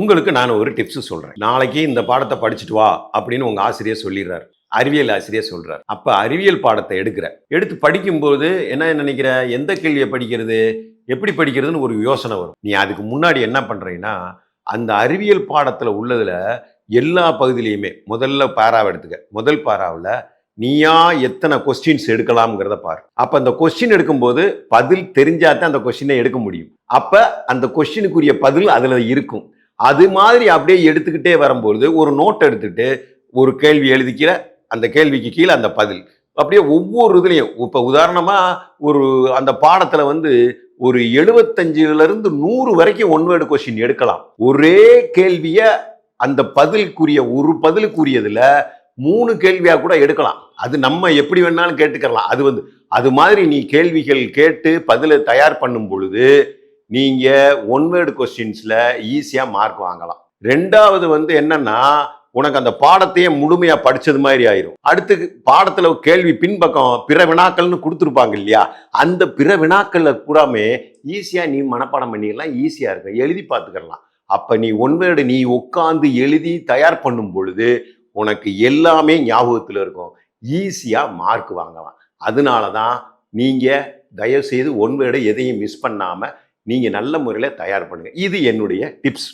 உங்களுக்கு நான் ஒரு டிப்ஸ் சொல்கிறேன் நாளைக்கு இந்த பாடத்தை படிச்சுட்டு வா அப்படின்னு உங்கள் ஆசிரியர் சொல்லிடுறாரு. அறிவியல் ஆசிரியர் சொல்கிறார் அப்போ அறிவியல் பாடத்தை எடுக்கிற. எடுத்து படிக்கும்போது என்ன நினைக்கிற? எந்த கேள்வியை படிக்கிறது? எப்படி படிக்கிறதுன்னு ஒரு யோசனை வரும். நீ அதுக்கு முன்னாடி என்ன பண்ணுறீங்கன்னா அந்த அறிவியல் பாடத்தில் உள்ளதில் எல்லா பகுதியிலையுமே முதல்ல பாராவை எடுத்துக்க. முதல் பாராவில் நீயா எத்தனை கொஸ்டின்ஸ் எடுக்கலாம்ங்கிறத பாரு. அப்போ அந்த கொஸ்டின் எடுக்கும்போது பதில் தெரிஞ்சாதான் அந்த கொஸ்டினை எடுக்க முடியும். அப்போ அந்த கொஸ்டினுக்குரிய பதில் அதில் இருக்கும். அது மாதிரி அப்படியே எடுத்துக்கிட்டே வரும்பொழுது ஒரு நோட் எடுத்துட்டு ஒரு கேள்வி எழுதிக்கிற அந்த கேள்விக்கு கீழே அந்த பதில். அப்படியே ஒவ்வொரு இதுலையும் இப்போ உதாரணமாக ஒரு அந்த பாடத்தில் வந்து ஒரு எழுபத்தஞ்சிலருந்து நூறு வரைக்கும் ஒன் வேர்டு கொஸ்டின் எடுக்கலாம். ஒரே கேள்வியை அந்த பதிலுக்குரிய ஒரு பதிலுக்குரியதில் மூணு கேள்வியாக கூட எடுக்கலாம். அது நம்ம எப்படி வேணாலும் கேட்டுக்கலாம் அது வந்து அது மாதிரி நீ கேள்விகள் கேட்டு பதிலை தயார் பண்ணும் பொழுது நீங்கள் ஒன் வேர்டு கொஸ்டின்ஸில் ஈஸியாக மார்க் வாங்கலாம். ரெண்டாவது வந்து என்னன்னா உனக்கு அந்த பாடத்தையே முழுமையாக படித்தது மாதிரி ஆயிரும். அடுத்து பாடத்தில் கேள்வி பின்பக்கம் பிற வினாக்கள்னு கொடுத்துருப்பாங்க இல்லையா? அந்த பிற வினாக்களில் கூடாமே ஈஸியாக நீ மனப்பாடம் பண்ணிடலாம் ஈஸியாக இருக்கும் எழுதி பார்த்துக்கலாம் அப்போ நீ ஒன் வேர்டு நீ உட்காந்து எழுதி தயார் பண்ணும் பொழுது உனக்கு எல்லாமே ஞாபகத்தில் இருக்கும். ஈஸியாக மார்க் வாங்கலாம். அதனால தான் நீங்கள் தயவுசெய்து ஒன் எதையும் மிஸ் பண்ணாமல் நீங்கள் நல்ல முறையில் தயார் பண்ணுங்கள் இது என்னுடைய டிப்ஸ்